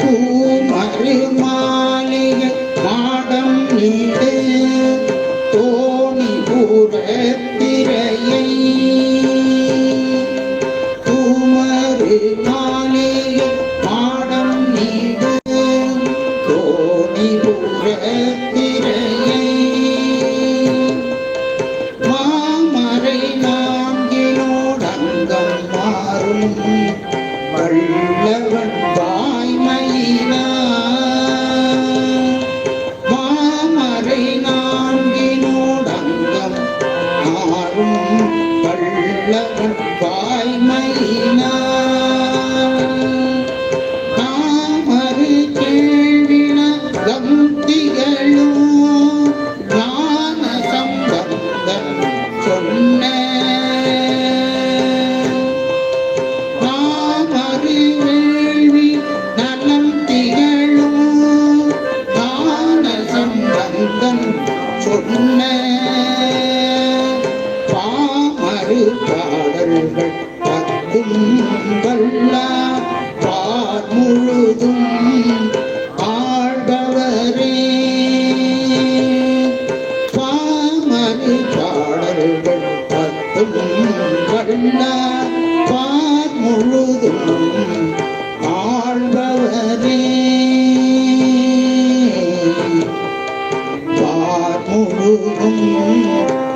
பூமறு மாளிகை மாடம் நீடு தோணி பூரத்திரையை பூமறு மாளிகை மாடம் நீடு தோணி பூரத்திரையை மாமரை நான்கினோடங்கம் மாறும். வல்லவன் மாறும் வல்லவன் வாய்மையினா பாடல்கள் பத்தும் வல்லா பார் முழுதும் ஆழ்பவரே பார் முழுதும். ஆழ்பவரே